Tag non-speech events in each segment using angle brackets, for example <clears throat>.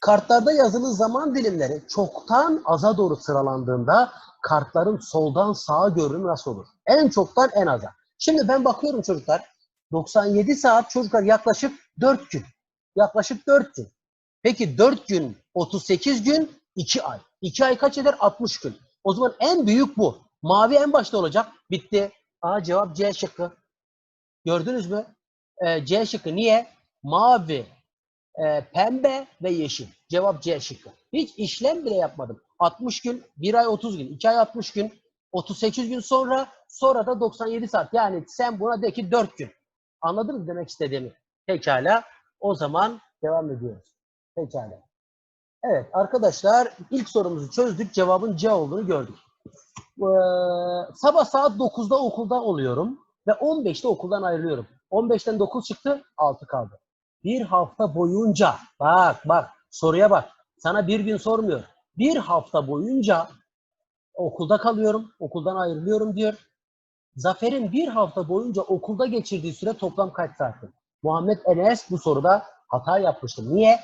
Kartlarda yazılı zaman dilimleri çoktan aza doğru sıralandığında kartların soldan sağa görünümü nasıl olur? En çoktan en aza. Şimdi ben bakıyorum çocuklar. 97 saat çocuklar yaklaşık 4 gün. Yaklaşık 4 gün. Peki 4 gün 38 gün 2 ay. 2 ay kaç eder? 60 gün. O zaman en büyük bu. Mavi en başta olacak. Bitti. Aa cevap C şıkkı. Gördünüz mü? Ee, C şıkkı. Niye? Mavi, e, pembe ve yeşil. Cevap C şıkkı. Hiç işlem bile yapmadım. 60 gün, 1 ay 30 gün, 2 ay 60 gün, 38 gün sonra, sonra da 97 saat. Yani sen buna de ki 4 gün. Anladınız demek istediğimi? Pekala. O zaman devam ediyoruz. Pekala. Evet arkadaşlar ilk sorumuzu çözdük. Cevabın C olduğunu gördük. Ee, sabah saat 9'da okulda oluyorum ve 15'te okuldan ayrılıyorum. 15'ten 9 çıktı, 6 kaldı. Bir hafta boyunca, bak bak soruya bak. Sana bir gün sormuyor. Bir hafta boyunca okulda kalıyorum, okuldan ayrılıyorum diyor. Zafer'in bir hafta boyunca okulda geçirdiği süre toplam kaç saattir? Muhammed Enes bu soruda hata yapmıştır. Niye?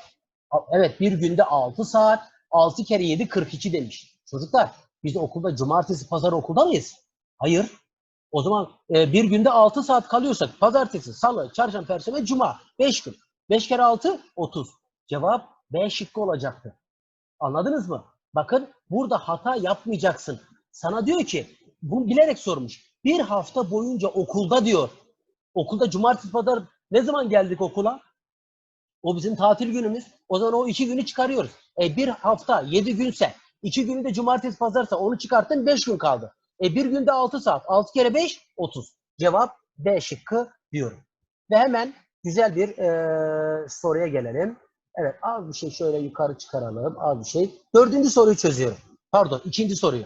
Evet bir günde 6 saat, 6 kere 7 42 demiş. Çocuklar biz okulda cumartesi pazar okulda mıyız? Hayır. O zaman e, bir günde 6 saat kalıyorsak pazartesi, salı, çarşamba, perşembe, cuma 5 gün. 5 kere 6 30. Cevap B şıkkı olacaktı. Anladınız mı? Bakın burada hata yapmayacaksın. Sana diyor ki bunu bilerek sormuş. Bir hafta boyunca okulda diyor. Okulda cumartesi pazar ne zaman geldik okula? O bizim tatil günümüz. O zaman o iki günü çıkarıyoruz. E bir hafta yedi günse, iki günü de cumartesi pazarsa onu çıkarttın beş gün kaldı. E bir günde altı saat. Altı kere beş, otuz. Cevap B şıkkı diyorum. Ve hemen güzel bir e, soruya gelelim. Evet az bir şey şöyle yukarı çıkaralım. Az bir şey. Dördüncü soruyu çözüyorum. Pardon ikinci soruyu.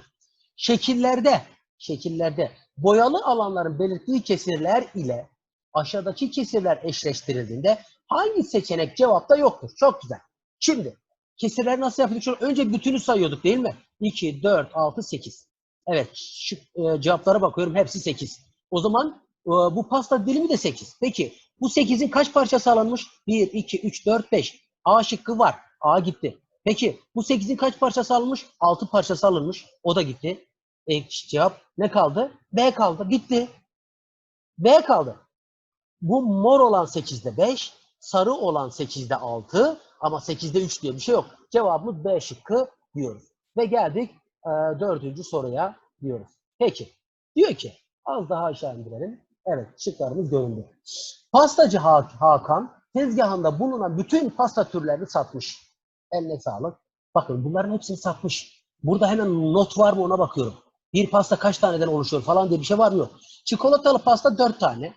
Şekillerde, şekillerde boyalı alanların belirttiği kesirler ile aşağıdaki kesirler eşleştirildiğinde hangi seçenek cevapta yoktur? Çok güzel. Şimdi kesirler nasıl yapıyorduk? Şöyle önce bütünü sayıyorduk değil mi? 2, 4, 6, 8. Evet şu, e, cevaplara bakıyorum hepsi 8. O zaman e, bu pasta dilimi de 8. Peki bu 8'in kaç parçası alınmış? 1, 2, 3, 4, 5. A şıkkı var. A gitti. Peki bu 8'in kaç parçası alınmış? 6 parçası alınmış. O da gitti. E, cevap ne kaldı? B kaldı. Gitti. B kaldı. Bu mor olan 8'de 5, sarı olan 8'de 6 ama 8'de 3 diye bir şey yok. Cevabımız B şıkkı diyoruz. Ve geldik e, dördüncü soruya diyoruz. Peki. Diyor ki az daha aşağı indirelim. Evet şıklarımız göründü. Pastacı Ha- Hakan tezgahında bulunan bütün pasta türlerini satmış. Eline sağlık. Bakın bunların hepsini satmış. Burada hemen not var mı ona bakıyorum. Bir pasta kaç taneden oluşuyor falan diye bir şey var mı yok. Çikolatalı pasta 4 tane.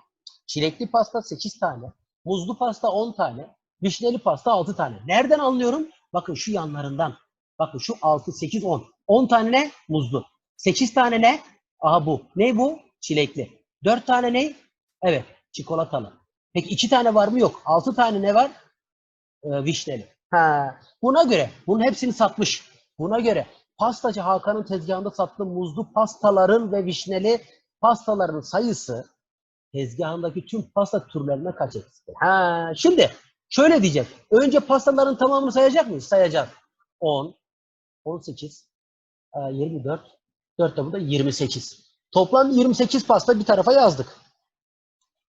Çilekli pasta 8 tane. Muzlu pasta 10 tane. Vişneli pasta 6 tane. Nereden anlıyorum? Bakın şu yanlarından. Bakın şu 6, 8, 10. 10 tane ne? Muzlu. 8 tane ne? Aha bu. Ne bu? Çilekli. 4 tane ne? Evet. Çikolatalı. Peki 2 tane var mı? Yok. 6 tane ne var? Ee, vişneli. Ha. Buna göre. Bunun hepsini satmış. Buna göre pastacı Hakan'ın tezgahında sattığı muzlu pastaların ve vişneli pastaların sayısı tezgahındaki tüm pasta türlerine kaç eksiktir? Ha, şimdi şöyle diyeceğiz. Önce pastaların tamamını sayacak mıyız? Sayacağız. 10, 18, e, 24, 4 de burada 28. Toplam 28 pasta bir tarafa yazdık.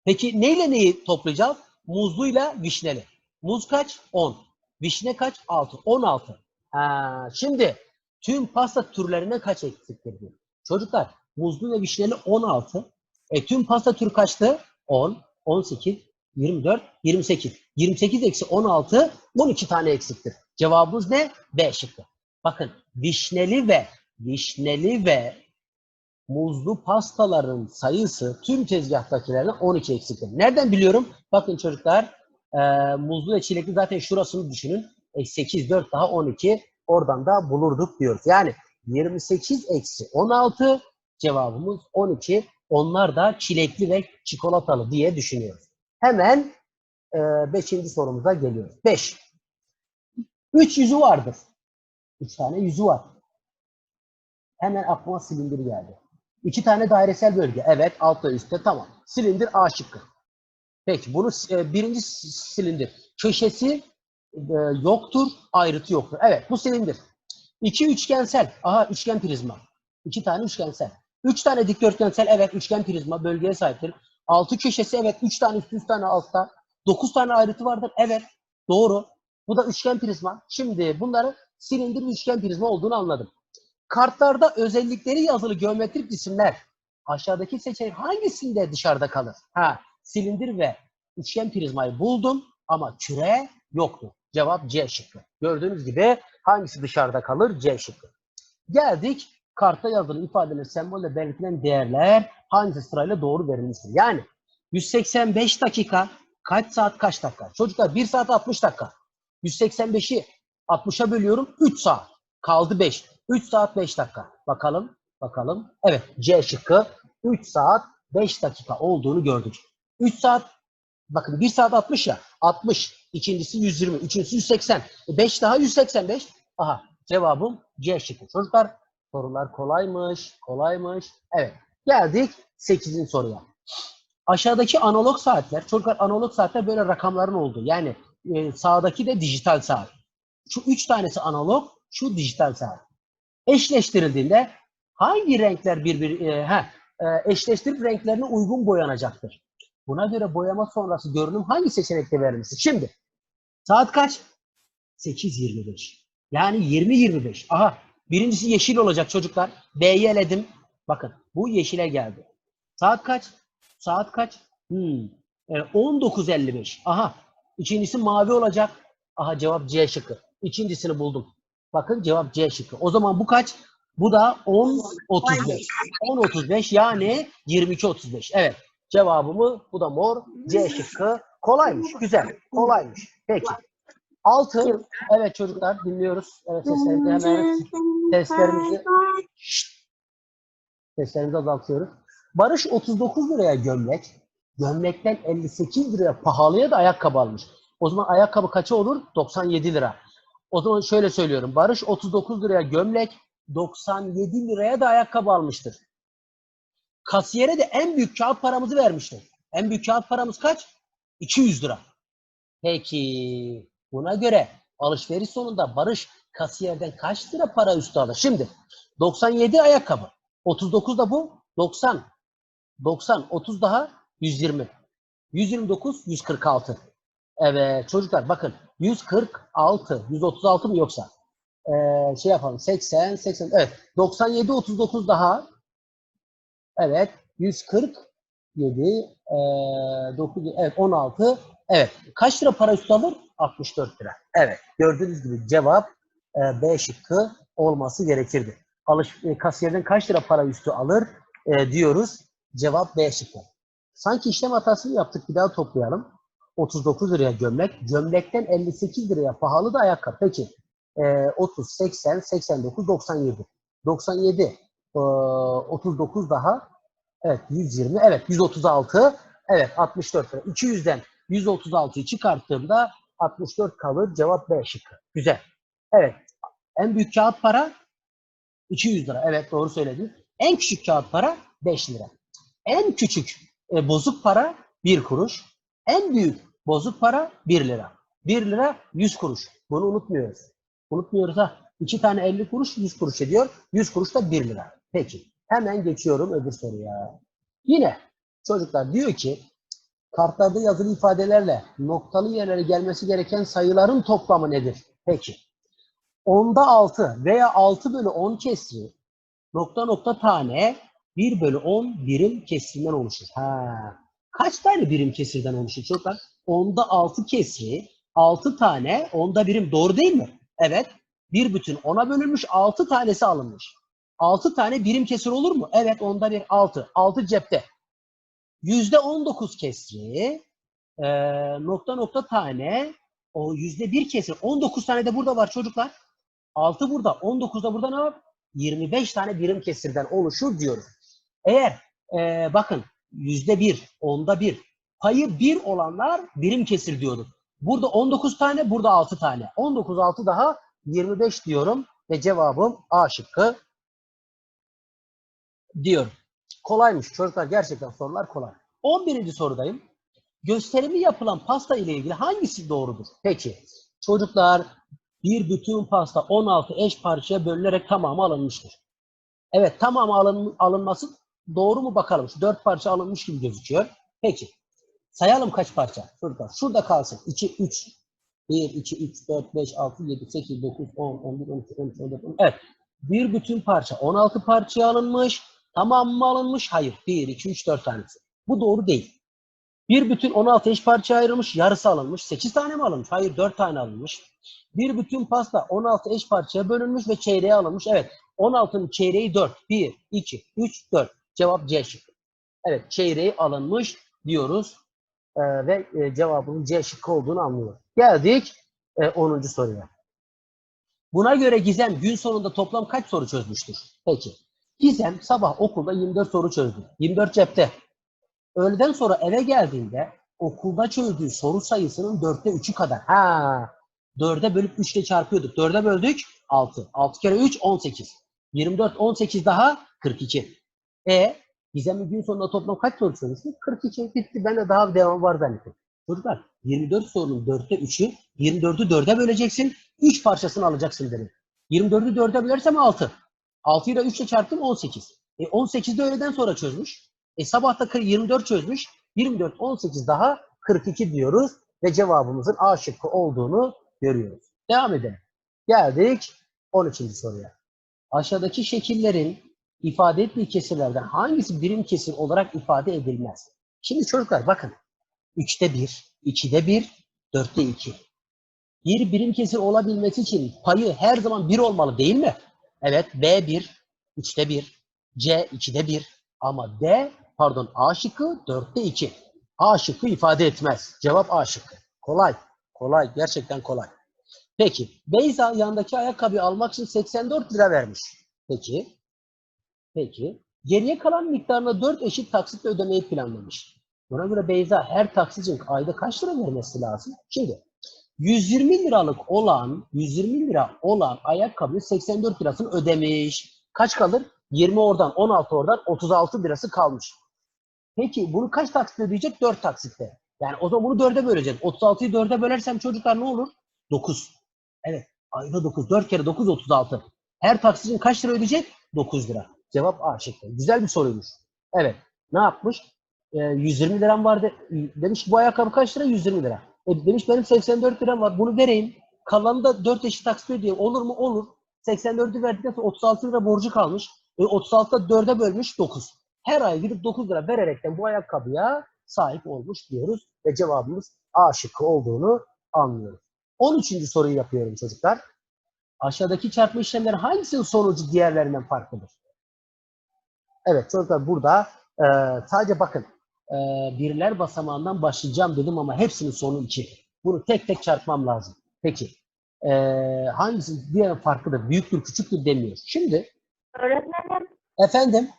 Peki neyle neyi toplayacağız? Muzluyla vişneli. Muz kaç? 10. Vişne kaç? 6. 16. Ha, şimdi tüm pasta türlerine kaç eksiktir. Çocuklar muzlu ve vişneli 16. E tüm pasta türü kaçtı? 10, 18, 24, 28. 28 eksi 16, 12 tane eksiktir. Cevabımız ne? B şıkkı. Bakın vişneli ve vişneli ve muzlu pastaların sayısı tüm tezgahtakilerden 12 eksiktir. Nereden biliyorum? Bakın çocuklar e, muzlu ve çilekli zaten şurasını düşünün. E, 8, 4 daha 12. Oradan da bulurduk diyoruz. Yani 28 eksi 16 cevabımız 12. Onlar da çilekli ve çikolatalı diye düşünüyoruz. Hemen 5. sorumuza geliyoruz. 5. 3 yüzü vardır. 3 tane yüzü var. Hemen aklıma silindir geldi. 2 tane dairesel bölge. Evet altta üstte tamam. Silindir A şıkkı. Peki bunu e, birinci silindir. Köşesi e, yoktur, ayrıtı yoktur. Evet bu silindir. İki üçgensel. Aha üçgen prizma. İki tane üçgensel. Üç tane dikdörtgensel. Evet üçgen prizma bölgeye sahiptir. Altı köşesi evet. Üç tane üstü üç tane altta. Dokuz tane ayrıtı vardır. Evet. Doğru. Bu da üçgen prizma. Şimdi bunları silindir üçgen prizma olduğunu anladım. Kartlarda özellikleri yazılı geometrik cisimler aşağıdaki seçenek hangisinde dışarıda kalır? Ha, silindir ve üçgen prizmayı buldum ama küre yoktu. Cevap C şıkkı. Gördüğünüz gibi hangisi dışarıda kalır? C şıkkı. Geldik kartta yazılı ifadeler, sembolle belirtilen değerler hangisi sırayla doğru verilmiştir? Yani 185 dakika kaç saat kaç dakika? Çocuklar 1 saat 60 dakika. 185'i 60'a bölüyorum 3 saat. Kaldı 5. 3 saat 5 dakika. Bakalım, bakalım. Evet, C şıkkı 3 saat 5 dakika olduğunu gördük. 3 saat, bakın 1 saat 60 ya. 60, ikincisi 120, üçüncüsü 180. 5 daha 185. Aha, cevabım C şıkkı. Çocuklar, sorular kolaymış, kolaymış. Evet, geldik 8. soruya. Aşağıdaki analog saatler, çocuklar analog saatler böyle rakamların olduğu. Yani e, sağdaki de dijital saat. Şu üç tanesi analog, şu dijital saat. Eşleştirildiğinde hangi renkler birbir e, he, e, eşleştirip renklerine uygun boyanacaktır? Buna göre boyama sonrası görünüm hangi seçenekte verilmiştir? Şimdi saat kaç? 8.25. Yani 20.25. Aha birincisi yeşil olacak çocuklar. B'yi eledim. Bakın bu yeşile geldi. Saat kaç? Saat kaç? Hmm. E, 19.55. Aha İkincisi mavi olacak. Aha cevap C şıkkı. İkincisini buldum. Bakın cevap C şıkkı. O zaman bu kaç? Bu da 10.35. 10.35 yani 22.35. Evet. Cevabımı bu da mor. C şıkkı. Kolaymış. Güzel. Kolaymış. Peki. 6. Evet çocuklar dinliyoruz. Evet seslerimizi hemen seslerimizi Şşt. seslerimizi azaltıyoruz. Barış 39 liraya gömlek, gömlekten 58 liraya pahalıya da ayakkabı almış. O zaman ayakkabı kaça olur? 97 lira. O zaman şöyle söylüyorum. Barış 39 liraya gömlek, 97 liraya da ayakkabı almıştır. Kasiyere de en büyük kağıt paramızı vermiştir. En büyük kağıt paramız kaç? 200 lira. Peki buna göre alışveriş sonunda Barış kasiyerden kaç lira para üstü alır? Şimdi 97 ayakkabı. 39 da bu. 90. 90. 30 daha 120. 129, 146. Evet çocuklar bakın 146, 136 mı yoksa? Ee, şey yapalım 80, 80. Evet 97, 39 daha. Evet 147, ee, 9, evet 16. Evet kaç lira para üstü alır? 64 lira. Evet gördüğünüz gibi cevap e, B şıkkı olması gerekirdi. Alış, e, kasiyerden kaç lira para üstü alır e, diyoruz. Cevap B şıkkı. Sanki işlem hatasını yaptık. Bir daha toplayalım. 39 liraya gömlek. Gömlekten 58 liraya pahalı da ayakkabı. Peki. E, 30, 80, 89, 97. 97, e, 39 daha. Evet 120. Evet 136. Evet 64 lira. 200'den 136'yı çıkarttığımda 64 kalır. Cevap B şıkkı. Güzel. Evet. En büyük kağıt para 200 lira. Evet doğru söyledin. En küçük kağıt para 5 lira. En küçük e, bozuk para 1 kuruş. En büyük bozuk para 1 lira. 1 lira 100 kuruş. Bunu unutmuyoruz. Unutmuyoruz ha. 2 tane 50 kuruş 100 kuruş ediyor. 100 kuruş da 1 lira. Peki. Hemen geçiyorum öbür soruya. Yine çocuklar diyor ki kartlarda yazılı ifadelerle noktalı yerlere gelmesi gereken sayıların toplamı nedir? Peki. Onda 6 veya 6 bölü 10 kesri nokta nokta tane 1 bölü 10 birim kesirinden oluşur. Ha. Kaç tane birim kesirden oluşur çocuklar? Onda 6 kesri 6 tane onda birim doğru değil mi? Evet. Bir bütün 10'a bölünmüş 6 tanesi alınmış. 6 tane birim kesir olur mu? Evet onda bir 6. 6 cepte. Yüzde 19 kesri e, nokta nokta tane o yüzde bir kesir. 19 tane de burada var çocuklar. 6 burada. 19 da burada ne var? 25 tane birim kesirden oluşur diyoruz. Eğer e, bakın yüzde bir, onda bir, payı bir olanlar birim kesir diyorduk. Burada 19 tane, burada 6 tane. 19 6 daha 25 diyorum ve cevabım A şıkkı diyorum. Kolaymış çocuklar gerçekten sorular kolay. 11. sorudayım. Gösterimi yapılan pasta ile ilgili hangisi doğrudur? Peki. Çocuklar bir bütün pasta 16 eş parçaya bölünerek tamamı alınmıştır. Evet tamamı alın, alınması doğru mu bakalım. Şu 4 parça alınmış gibi gözüküyor. Peki. Sayalım kaç parça? Çocuklar şurada kalsın. 2, 3, 1, 2, 3, 4, 5, 6, 7, 8, 9, 10, 11, 12, 13, 14, 15. Evet. Bir bütün parça 16 parçaya alınmış. Tamam mı alınmış? Hayır. 1, 2, 3, 4 tanesi. Bu doğru değil. Bir bütün 16 eş parçaya ayrılmış. Yarısı alınmış. 8 tane mi alınmış? Hayır 4 tane alınmış. Bir bütün pasta 16 eş parçaya bölünmüş ve çeyreğe alınmış. Evet. 16'nın çeyreği 4. 1, 2, 3, 4. Cevap C şıkkı. Evet. Çeyreği alınmış diyoruz. Ee, ve e, cevabın C şıkkı olduğunu anlıyoruz. Geldik e, 10. soruya. Buna göre Gizem gün sonunda toplam kaç soru çözmüştür? Peki. Gizem sabah okulda 24 soru çözdü. 24 cepte. Öğleden sonra eve geldiğinde okulda çözdüğü soru sayısının dörtte üçü kadar. Ha, dörde bölüp üçle çarpıyorduk. Dörde böldük 6. 6 kere 3 18. 24 18 daha 42. E Gizem'in gün sonunda toplam kaç soru çözmüştü? 42. Bitti. Ben de daha devam var zannettim. Çocuklar 24 sorunun dörtte üçü 24'ü dörde böleceksin. 3 parçasını alacaksın dedim. 24'ü dörde bölersem 6. 6'yı da 3 ile çarptım 18. E 18'de öğleden sonra çözmüş. E sabah da 24 çözmüş. 24, 18 daha 42 diyoruz. Ve cevabımızın A şıkkı olduğunu görüyoruz. Devam edelim. Geldik 13. soruya. Aşağıdaki şekillerin ifade ettiği kesirlerden hangisi birim kesir olarak ifade edilmez? Şimdi çocuklar bakın. 3'te 1, 2'de 1, 4'te 2. Bir birim kesir olabilmesi için payı her zaman 1 olmalı değil mi? Evet B1, 3'te 1, C 2'de 1 ama D pardon A şıkkı 4'te 2. A şıkkı ifade etmez. Cevap A şıkkı. Kolay. Kolay. Gerçekten kolay. Peki. Beyza yanındaki ayakkabıyı almak için 84 lira vermiş. Peki. Peki. Geriye kalan miktarına 4 eşit taksitle ödemeyi planlamış. Buna göre Beyza her taksicinin ayda kaç lira vermesi lazım? Şimdi 120 liralık olan 120 lira olan ayakkabı 84 lirasını ödemiş. Kaç kalır? 20 oradan 16 oradan 36 lirası kalmış. Peki bunu kaç taksitle ödeyecek? 4 taksitle. Yani o zaman bunu 4'e böleceğiz. 36'yı 4'e bölersem çocuklar ne olur? 9. Evet. Ayda 9. 4 kere 9 36. Her taksicinin kaç lira ödeyecek? 9 lira. Cevap A şıkkı. Güzel bir soruymuş. Evet. Ne yapmış? Ee, 120 liram var de, demiş bu ayakkabı kaç lira? 120 lira. E, demiş benim 84 liram var. Bunu vereyim. Kalanı da 4 eşit taksit ödeyeyim. Olur mu? Olur. 84'ü verdikten sonra 36 lira borcu kalmış. E, 36'da 4'e bölmüş 9. Her ay gidip 9 lira vererekten bu ayakkabıya sahip olmuş diyoruz. Ve cevabımız A şıkkı olduğunu anlıyoruz. 13. soruyu yapıyorum çocuklar. Aşağıdaki çarpma işlemleri hangisinin sonucu diğerlerinden farklıdır? Evet çocuklar burada e, sadece bakın e, birler basamağından başlayacağım dedim ama hepsinin sonu 2. Bunu tek tek çarpmam lazım. Peki e, hangisi diğer farklıdır? Büyüktür, küçüktür demiyor. Şimdi Öğretmenim efendim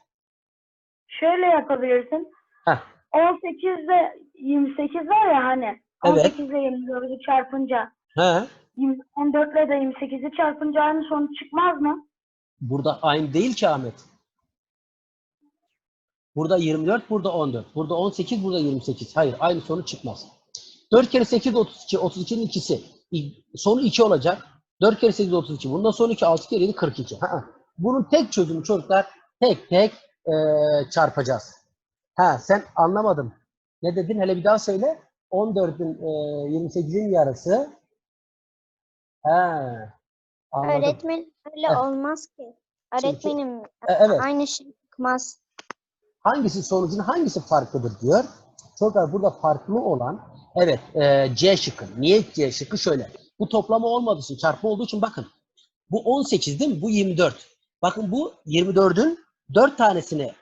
şöyle yapabilirsin. Heh. 18 ile 28 var ya hani. Evet. 18 ile 24'ü çarpınca. he, 20 14 ile de 28'i çarpınca aynı sonuç çıkmaz mı? burada aynı değil ki Ahmet. Burada 24, burada 14. Burada 18, burada 28. Hayır, aynı sonuç çıkmaz. 4 kere 8, 32. 32'nin ikisi. Sonu 2 olacak. 4 kere 8, 32. Bundan sonu 2, 6 kere 7, 42. Ha, Bunun tek çözümü çocuklar tek tek eee, çarpacağız. Ha sen anlamadım. Ne dedin? Hele bir daha söyle. 14'ün eee 28'in yarısı. Ha. Anladım. Öğretmen öyle Heh. olmaz ki. Çünkü- Öğretmenim E, evet. aynı şey çıkmaz. Hangisi sonucun hangisi farklıdır diyor. Çocuklar burada farklı olan evet e, C şıkkı. Niye C şıkkı? Şöyle. Bu toplama olmadığı için çarpma olduğu için bakın. Bu 18 değil mi? Bu 24. Bakın bu 24'ün 4 tanesini e,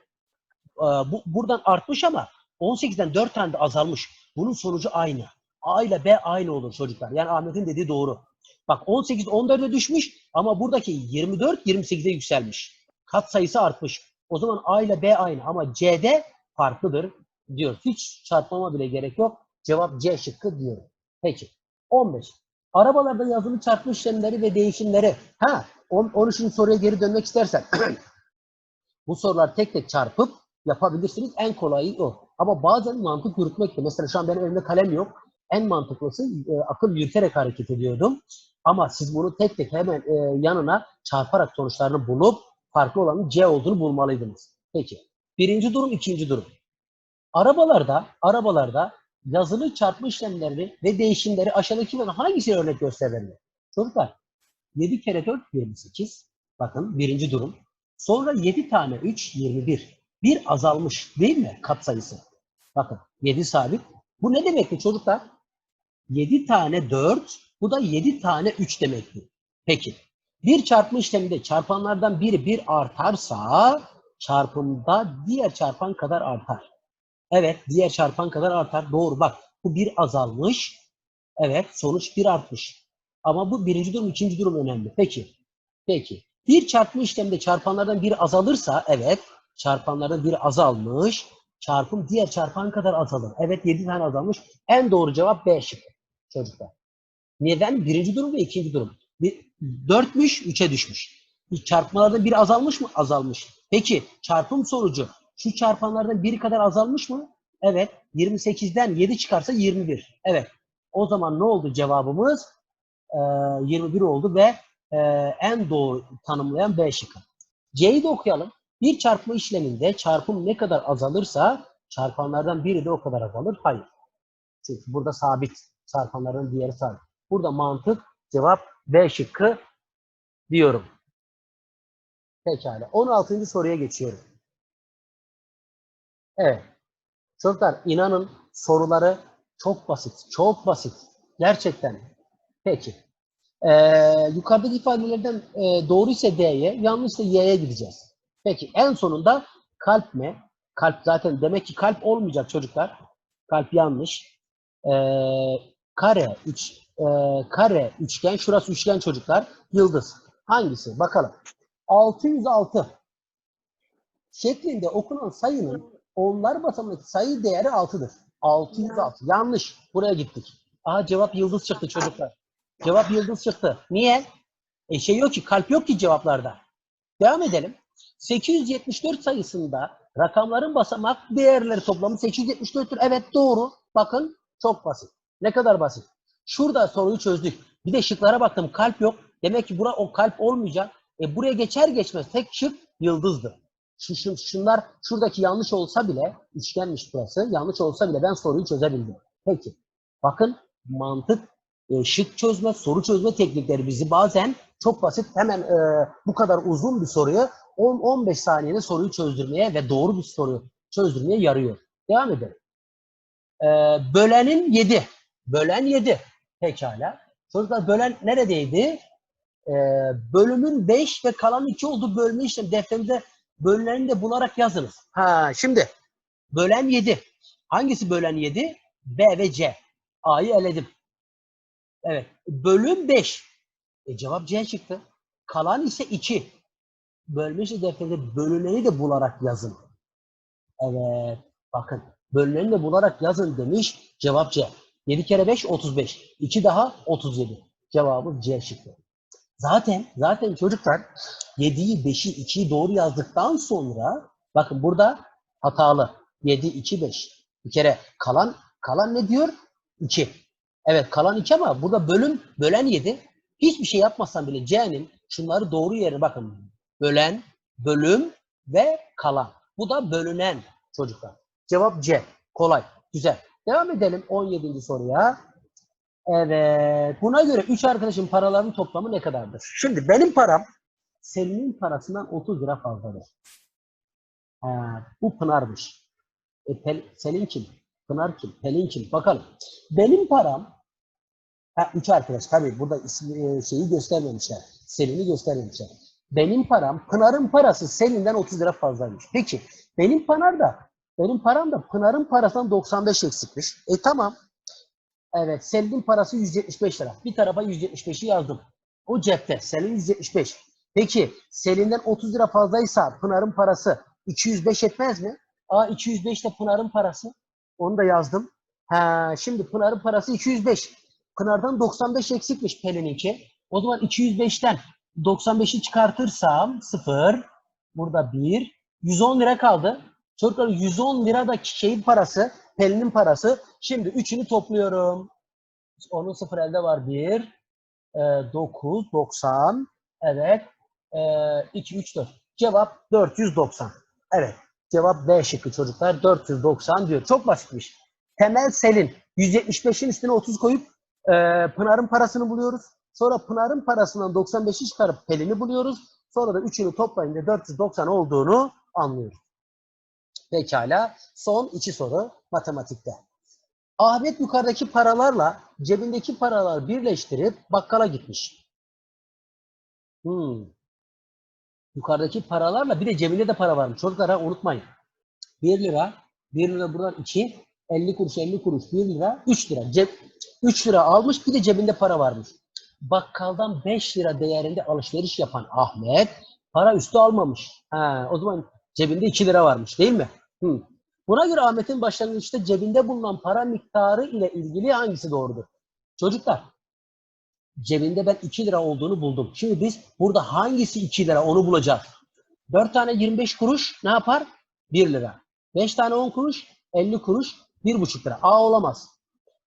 bu, buradan artmış ama 18'den 4 tane de azalmış. Bunun sonucu aynı. A ile B aynı olur çocuklar. Yani Ahmet'in dediği doğru. Bak 18 14'e düşmüş ama buradaki 24 28'e yükselmiş. Kat sayısı artmış. O zaman A ile B aynı ama C'de farklıdır diyor. Hiç çarpmama bile gerek yok. Cevap C şıkkı diyor. Peki. 15. Arabalarda yazılı çarpma işlemleri ve değişimleri. Ha, 10, 13. soruya geri dönmek istersen. <clears throat> Bu sorular tek tek çarpıp yapabilirsiniz. En kolayı o. Ama bazen mantık yürütmek de. Mesela şu an benim elimde kalem yok. En mantıklısı e, akıl yürüterek hareket ediyordum. Ama siz bunu tek tek hemen e, yanına çarparak sonuçlarını bulup farklı olanın C olduğunu bulmalıydınız. Peki. Birinci durum, ikinci durum. Arabalarda, arabalarda yazılı çarpma işlemlerini ve değişimleri aşağıdaki ve hangisi örnek gösterilir? Çocuklar 7 kere 4 28. Bakın birinci durum. Sonra 7 tane 3 21. Bir azalmış değil mi katsayısı? Bakın 7 sabit. Bu ne demekti çocuklar? 7 tane 4. Bu da 7 tane 3 demekti. Peki. Bir çarpma işleminde çarpanlardan biri bir artarsa çarpımda diğer çarpan kadar artar. Evet, diğer çarpan kadar artar. Doğru bak. Bu bir azalmış. Evet, sonuç bir artmış. Ama bu birinci durum, ikinci durum önemli. Peki. Peki. Bir çarpma işleminde çarpanlardan biri azalırsa, evet, çarpanlardan biri azalmış. Çarpım diğer çarpan kadar azalır. Evet, 7 tane azalmış. En doğru cevap B şıkkı. Çocuklar. Neden? Birinci durum ve ikinci durum. Bir, 4'müş, 3'e düşmüş. Bir çarpmalardan biri azalmış mı? Azalmış. Peki, çarpım sonucu şu çarpanlardan biri kadar azalmış mı? Evet. 28'den 7 çıkarsa 21. Evet. O zaman ne oldu cevabımız? Ee, 21 oldu ve e, en doğru tanımlayan B şıkkı. C'yi de okuyalım. Bir çarpma işleminde çarpım ne kadar azalırsa çarpanlardan biri de o kadar azalır. Hayır. Çünkü burada sabit. Çarpanların diğeri sabit. Burada mantık cevap B şıkkı diyorum. Pekala. 16. soruya geçiyorum. Evet. Çocuklar inanın soruları çok basit. Çok basit. Gerçekten. Peki. Ee, yukarıdaki ifadelerden e, doğru ise D'ye, yanlışsa Y'ye gideceğiz. Peki en sonunda kalp mi? Kalp zaten demek ki kalp olmayacak çocuklar. Kalp yanlış. Ee, kare, üç, e, kare, üçgen, şurası üçgen çocuklar. Yıldız. Hangisi? Bakalım. 606 şeklinde okunan sayının onlar basamındaki sayı değeri 6'dır. 606. Yanlış. Buraya gittik. Aha cevap yıldız çıktı çocuklar. Cevap yıldız çıktı. Niye? E şey yok ki, kalp yok ki cevaplarda. Devam edelim. 874 sayısında rakamların basamak değerleri toplamı 874'tür. Evet doğru. Bakın çok basit. Ne kadar basit. Şurada soruyu çözdük. Bir de şıklara baktım. Kalp yok. Demek ki bura o kalp olmayacak. E buraya geçer geçmez tek şık yıldızdı. Şu, şu, şunlar şuradaki yanlış olsa bile üçgenmiş burası. Yanlış olsa bile ben soruyu çözebildim. Peki. Bakın mantık, e, şık çözme, soru çözme teknikleri bizi bazen çok basit hemen e, bu kadar uzun bir soruyu 10-15 saniyede soruyu çözdürmeye ve doğru bir soruyu çözdürmeye yarıyor. Devam edelim. E, bölenin 7. Bölen 7. Pekala. Çocuklar bölen neredeydi? E, bölümün 5 ve kalan 2 olduğu bölme işlemi defterinde bölüneni de bularak yazınız. Ha şimdi bölen 7. Hangisi bölen 7? B ve C. A'yı eledim. Evet. Bölüm 5. E cevap C çıktı. Kalan ise 2. Bölme işlemi defterinde bölüneni de bularak yazın. Evet. Bakın. Bölüneni de bularak yazın demiş. Cevap C. 7 kere 5 35. 2 daha 37. Cevabı C şıkkı. Zaten zaten çocuklar 7'yi, 5'i, 2'yi doğru yazdıktan sonra bakın burada hatalı. 7, 2, 5. Bir kere kalan kalan ne diyor? 2. Evet kalan 2 ama burada bölüm bölen 7. Hiçbir şey yapmazsan bile C'nin şunları doğru yerine bakın. Bölen, bölüm ve kalan. Bu da bölünen çocuklar. Cevap C. Kolay. Güzel. Devam edelim 17. soruya. Evet. Buna göre 3 arkadaşın paralarının toplamı ne kadardır? Şimdi benim param Selin'in parasından 30 lira fazladır. Ha, bu Pınar'mış. E, Pel, Selin kim? Pınar kim? Pelin kim? Bakalım. Benim param ha, üç arkadaş tabii burada ismi, e, şeyi göstermemişler. Selin'i göstermemişler. Benim param Pınar'ın parası Selin'den 30 lira fazlaymış. Peki benim Pınar da benim param da Pınar'ın parasından 95 eksikmiş. E tamam. Evet, Selin'in parası 175 lira. Bir tarafa 175'i yazdım. O cepte. Selin 175. Peki, Selin'den 30 lira fazlaysa Pınar'ın parası 205 etmez mi? Aa 205 de Pınar'ın parası. Onu da yazdım. Ha, şimdi Pınar'ın parası 205. Pınar'dan 95 eksikmiş Pelin'inki. O zaman 205'ten 95'i çıkartırsam 0. Burada 1. 110 lira kaldı. Çocuklar 110 lira da şeyin parası, Pelin'in parası. Şimdi üçünü topluyorum. Onun sıfır elde var 1. 9, 90. Evet. E, 2, 3, 4. Cevap 490. Evet. Cevap B şıkkı çocuklar. 490 diyor. Çok basitmiş. Temel selin 175'in üstüne 30 koyup e, Pınar'ın parasını buluyoruz. Sonra Pınar'ın parasından 95'i çıkarıp Pelin'i buluyoruz. Sonra da üçünü toplayınca 490 olduğunu anlıyoruz. Pekala. Son iki soru matematikte. Ahmet yukarıdaki paralarla cebindeki paralar birleştirip bakkala gitmiş. Hmm. Yukarıdaki paralarla bir de cebinde de para varmış. Çocuklar ha, unutmayın. 1 lira, 1 lira buradan 2, 50 kuruş, 50 kuruş, 1 lira, 3 lira. Cep, 3 lira almış bir de cebinde para varmış. Bakkaldan 5 lira değerinde alışveriş yapan Ahmet para üstü almamış. Ha, o zaman cebinde 2 lira varmış değil mi? Hı. Buna göre Ahmet'in başlangıçta cebinde bulunan para miktarı ile ilgili hangisi doğrudur? Çocuklar, cebinde ben 2 lira olduğunu buldum. Şimdi biz burada hangisi 2 lira onu bulacağız. 4 tane 25 kuruş ne yapar? 1 lira. 5 tane 10 kuruş 50 kuruş 1,5 lira. A olamaz.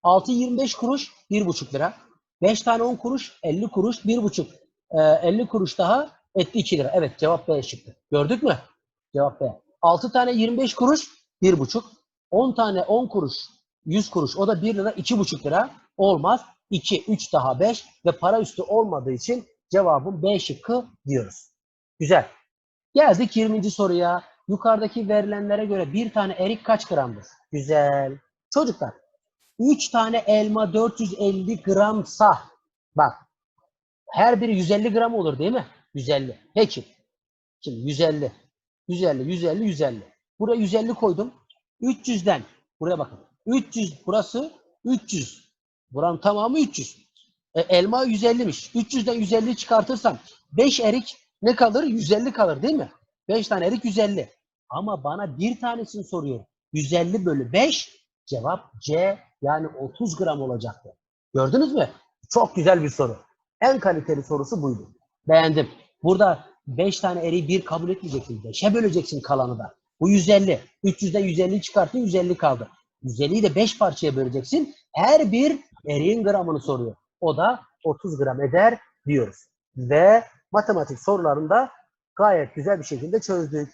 6 25 kuruş 1,5 lira. 5 tane 10 kuruş 50 kuruş 1,5. Ee, 50 kuruş daha etti 2 lira. Evet cevap B çıktı. Gördük mü? Cevap B. 6 tane 25 kuruş 1,5. 10 tane 10 kuruş 100 kuruş o da 1 lira 2,5 lira olmaz. 2, 3 daha 5 ve para üstü olmadığı için cevabım B şıkkı diyoruz. Güzel. Geldik 20. soruya. Yukarıdaki verilenlere göre bir tane erik kaç gramdır? Güzel. Çocuklar 3 tane elma 450 gramsa bak her biri 150 gram olur değil mi? 150. Peki. Şimdi 150. 150, 150, 150. Buraya 150 koydum. 300'den buraya bakın. 300 burası 300. Buranın tamamı 300. E, elma 150'miş. 300'den 150 çıkartırsam 5 erik ne kalır? 150 kalır değil mi? 5 tane erik 150. Ama bana bir tanesini soruyor. 150 bölü 5 cevap C yani 30 gram olacaktı. Gördünüz mü? Çok güzel bir soru. En kaliteli sorusu buydu. Beğendim. Burada 5 tane eriği bir kabul etmeyeceksin. 5'e böleceksin kalanı da. Bu 150. 300'den 150 çıkarttın 150 kaldı. 150'yi de 5 parçaya böleceksin. Her bir eriğin gramını soruyor. O da 30 gram eder diyoruz. Ve matematik sorularında gayet güzel bir şekilde çözdük.